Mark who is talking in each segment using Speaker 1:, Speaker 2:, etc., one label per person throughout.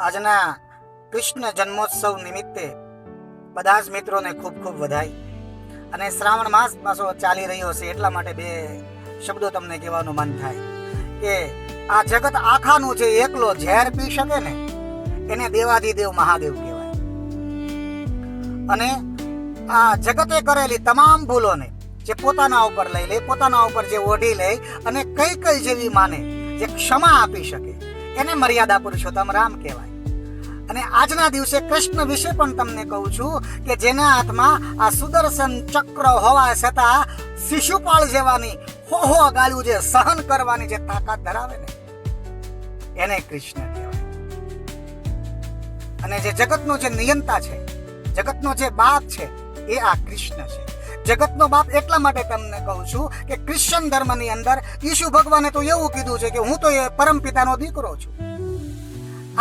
Speaker 1: આજના કૃષ્ણ જન્મોત્સવ નિમિત્તે બધા જ મિત્રોને ખૂબ ખૂબ વધાઈ અને શ્રાવણ માસ પાછો ચાલી રહ્યો છે એટલા માટે બે શબ્દો તમને કહેવાનું મન થાય. કે આ જગત આખાનું જે એકલો ઝેર પી શકે ને, એને દેવાધિદેવ મહાદેવ કહેવાય. અને આ જગતે કરેલી તમામ ભૂલોને જે પોતાના ઉપર લઈ લે, પોતાના ઉપર જે ઓઢી લે અને કઈ કઈ જેવી માને, જે ક્ષમા આપી શકે એને મર્યાદા પુરુષોત્તમ રામ કહેવાય. અને આજના દિવસે કૃષ્ણ વિશે પણ તમને કહું છું કે જેના હાથમાં આ સુદર્શન ચક્ર હોવા છતાં શિશુપાળ જેવાની હો હો ગાળ્યું જે સહન કરવાની જે તાકાત ધરાવે ને, એને કૃષ્ણ કહેવાય. અને જે જગતનો જે નિયંતા છે, જગતનો જે બાપ છે, એ આ કૃષ્ણ છે. જગતનો બાપ એટલા માટે તમને કહું છું કે ક્રિશ્ચન ધર્મની અંદર ઈશુ ભગવાને તો એવું કીધું છે કે હું તો એ પરમ પિતાનો દીકરો છું.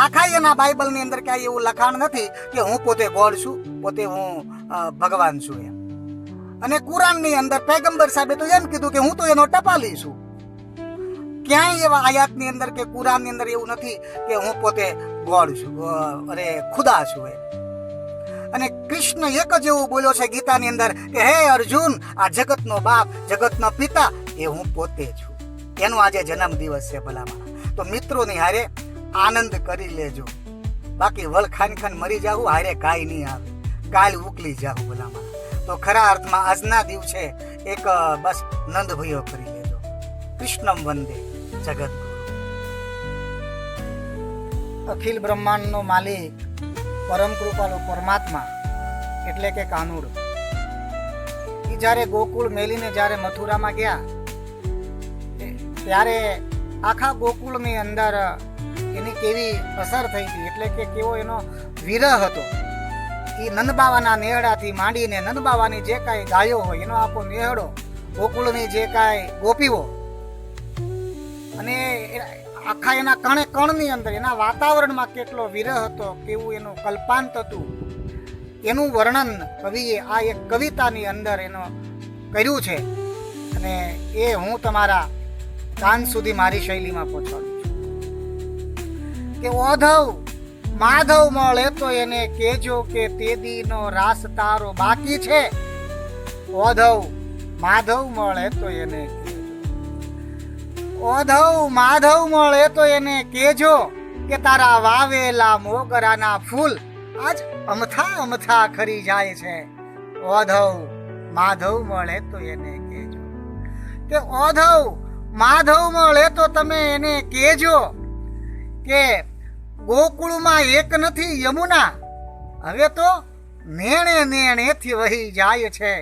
Speaker 1: આખા એના બાઇબલની અંદર ક્યાંય એવું લખાણ નથી કે હું પોતે ગોડ છું, પોતે હું ભગવાન છું એમ. અને કુરાનની અંદર પેગમ્બર સાહેબે તો એમ કીધું કે હું તો એનો ટપાલી છું. ક્યાંય એવા આયાતની અંદર કે કુરાનની અંદર એવું નથી કે હું પોતે ગોડ છું અરે ખુદા છું એમ. અને કૃષ્ણ એક જ એવું બોલ્યો છે ગીતાની અંદર કે, હે અર્જુન, આ જગતનો બાપ, જગતનો પિતા, એ હું પોતે છું. એનો આજે જન્મ દિવસ છે ભલામણ. તો મિત્રોની હારે આનંદ કરી લેજો. બાકી વલખાન ખાન મરી જાવું હારે કાંઈ નહીં આવે. કાલ ઉકલી જાવું ભલામણ. તો ખરા અર્થમાં આજના દિવસે એક બસ નંદ ભયો કરી લેજો. કૃષ્ણમ વંદે જગત અખિલ બ્રહ્માંડનો માલિક પરમ કૃપાલો પરમાત્મા એટલે કે કાનુડ. એ જ્યારે ગોકુળ મેલીને જ્યારે મથુરામાં ગયા, ત્યારે આખા ગોકુળની અંદર એની કેવી અસર થઈ હતી. એટલે કે કેવો એનો વિરહ હતો. એ નંદબાવાના નેહડાથી માંડીને નંદબાવાની જે કાંઈ ગાયો હોય, એનો આખો નેહડો ગોકુળની જે કાંઈ ગોપીઓ. અને આખા એના કણે કણની અંદર, એના વાતાવરણમાં કેટલો વિરહ હતો, કેવું એનું કલ્પાંત હતું, એનું વર્ણન કવિએ આ એક કવિતાની અંદર એનો કર્યું છે. અને એ હું તમારા કાન સુધી મારી શૈલીમાં પહોંચાડું છું. કે ઓધવ, માધવ મળે તો એને કેજો કે તેદીનો રાસ તારો બાકી છે. ઓધવ, માધવ મળે તો એને ઓધવ માધવ મળે તો એને કેજો કે તારા વાવેલા મોગરાના ફૂલ આજ અમથા અમથા ખરી જાય છે. ઓધવ માધવ મળે તો એને કેજો કે ઓધવ માધવ મળે તો તમે એને કેજો કે ગોકુળમાં એક નથી યમુના, હવે તો નેણે નેણેથી વહી જાય છે.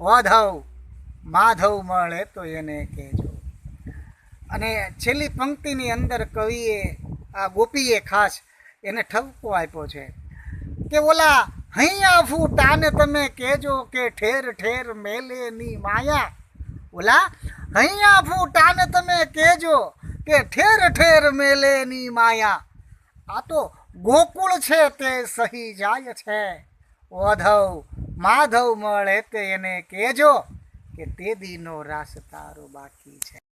Speaker 1: ઓધવ માધવ મળે તો એને કહેજો. અને છેલ્લી પંક્તિની અંદર કવિએ આ ગોપીએ ખાસ એને ઠપકો આપ્યો છે કે ઓલા હૈયા ફૂટાને તમે કહેજો કે ઠેર ઠેર મેલેની માયા. ઓલા હૈયા ફૂટાને તમે કહેજો કે ઠેર ઠેર મેલેની માયા. આ તો ગોકુળ છે તે સહી જાય છે. ઓધવ, માધવ મળે તે એને કહેજો કે તે દીનો રાસ તારો બાકી છે.